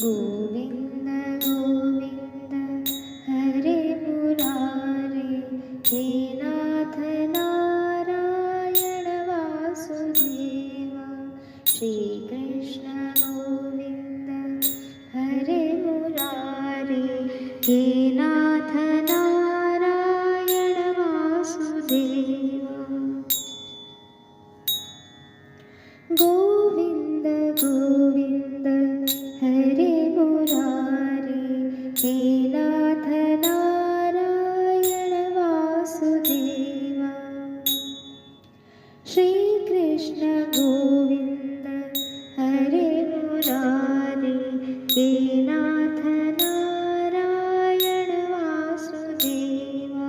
गोविन्द गोविन्द हरे मुरारे हे नाथ नारायण वासुदेवा श्रीकृष्ण गोविन्द हरे मुरारे हे नाथ नारायण वासुदेवा। गोविन्द वासुदेवा श्रीकृष्ण गोविन्द हरे मुरारे हे नाथ नारायण वासुदेवा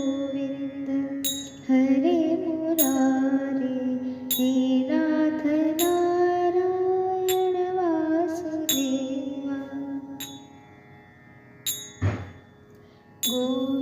गोविन्द गोविन्द